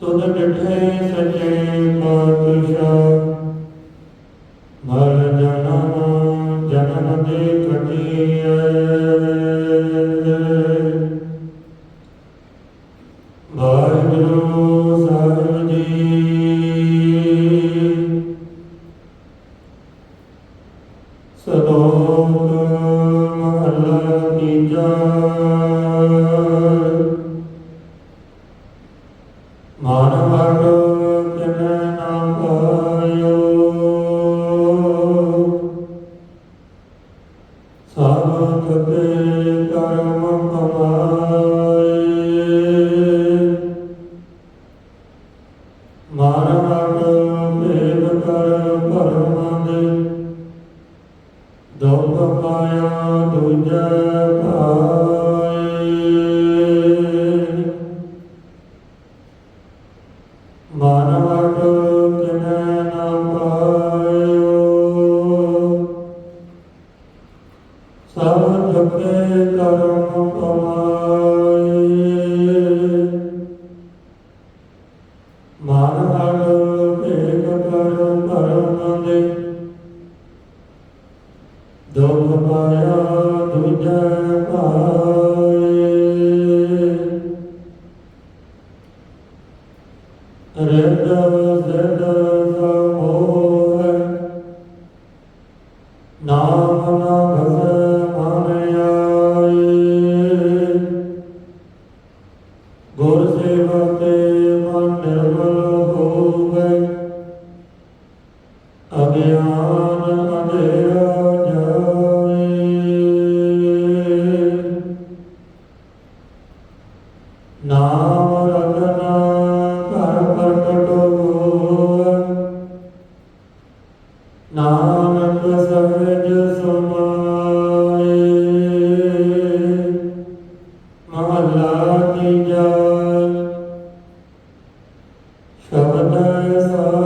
ਤੁਧ ਡਠੇ ਸੱਚੇ ਪਾਤਸ਼ਾਹ। ਮਰ ਜਨਮ ਜਨਮ ਦੇ ਕਟੀਐ ਵਾਹਿਗੁਰੂ ਸਾਹਿਬ ਜੀ। ਸਤੋਂ ਮਾਨਵਟ ਕਿਨੈ ਨਾ ਪਾਇਓ ਸਭ ਕਤੇ ਕਰਮ ਕਮਾਏ ਮਾਨਵਟ ਭੇਦ ਕਰ ਭਰਮ ਦੇ ਦੁਖ ਪਾਇਆ ਸਭ ਜਪੇ ਕਰਮ ਕਮਾਏ। ਮਾਨਵਟ ਭੇਦ ਕਰ ਭਰਮ ਦੇ। ਦੁਖ ਪਾਇਆ ਦੂਜੈ ਭਾਏ ਰਿਦ ਸਿਦ ਸਮੋਹ ਨਾਮ ਨਾ ਭਸ ਨਾਮ ਰਤਨਾ ਘਰ ਪ੍ਰਗਟ ਹੋਵੇ ਨਾਨਕ ਸਹਿਜ ਸਮਾਏ ਮਹਲਾ ਤੀਜਾ ਸ਼ਬਦ ਸਾਧਨਾ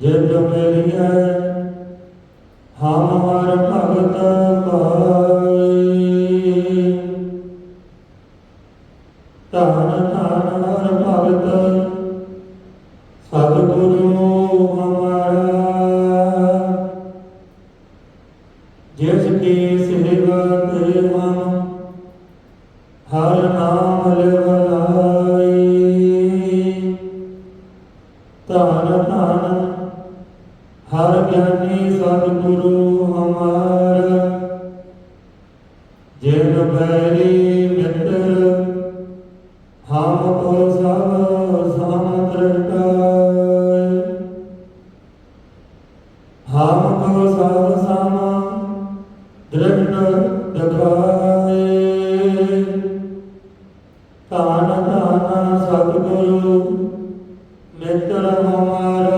ਜਿਤ ਮਿਲਿਆ ਹਮ ਹਰ ਭਗਤ ਪਾਏ ਧੰਨ ਧੰਨ ਹਰ ਭਗਤ, ਸਤਿਗੁਰੂ ਹਮਾਰਾ। ਜਿਸ ਕੀ ਸੇਵਾ ਤੇ ਹਮ ਹਰ ਨਾਮ ਲਿਵਲਾਈ ਧਨ ਧਨ ਗਿਆਨੀ ਸਤਿਗੁਰੂ ਹਮਾਰਾ। ਜਿਨ ਬੈਰੀ ਮਿੱਤਰ, ਹਮ ਕੋ ਸਭ ਸਮਦ੍ਰਿਟਾਇ ਹਮ ਕੋ ਸਭ ਸਮ ਦ੍ਰਿਟ ਦਿਖਾਏ। ਤਾਨ ਤਾਨ ਸਤਿਗੁਰੂ, ਮਿੱਤਰ ਹਮਾਰਾ।